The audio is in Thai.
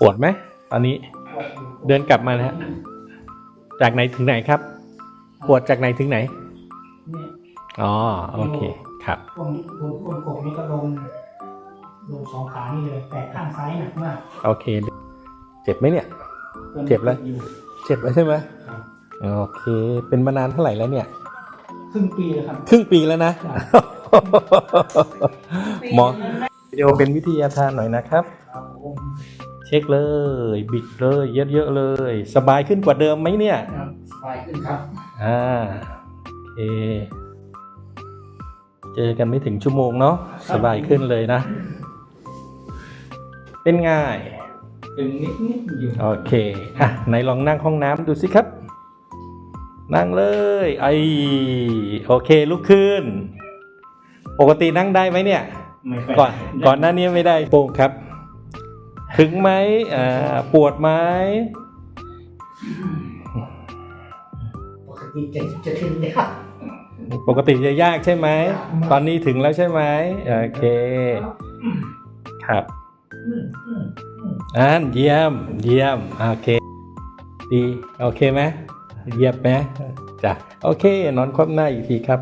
ปวดไหมตอนนี้ปวดอยู่เดินกลับมานะฮะจากไหนถึงไหนครับ ปวดจากไหนถึงไหนเนี่ยอ๋อโอเคครับตรงตรงก้นกบนี่ก็ลงลงสองขานี่เลยแต่ข้างซ้ายหนักมากโอเค เจ็บไหมเนี่ย เจ็บแล้วอยู่เจ็บแล้วใช่ไหมครับโอเค เป็นมานานเท่าไหร่แล้วเนี่ยครึ่งปีเลยครับครึ่งปีแล้วนะครับหมอวิดีโอเป็นวิทยาทานหน่อยนะครับครับผม เช็คเลย บิดเลย เยอะๆเลย สบายขึ้นกว่าเดิมไหมเนี่ย ครับสบายขึ้นครับ อ่าโอเค เจอกันไม่ถึงชั่วโมงเนาะสบายขึ้นเลยนะ เป็นง่ายเป็นนิดนิดๆอยู่โอเค อะไหนลองนั่งห้องน้ำดูสิครับ นั่งเลย ไอโอเคลุกขึ้น ปกตินั่งได้ไหมเนี่ย ไม่ไปก่อนก่อนหน้านี้ไม่ได้โป่งครับ ถึงไหมอ่าปวดไหมปกติจะจะถึงเนี่ยปกติจะยากใช่ไหมยากมากตอนนี้ถึงแล้วใช่ไหมโอเค ครับอืมอืมอืมอ่านเยี่ยม เยี่ยม โอเค ดี โอเคไหมเยี่ยมไหมจ้ะ โอเค นอนคว่ำหน้าอีกทีครับ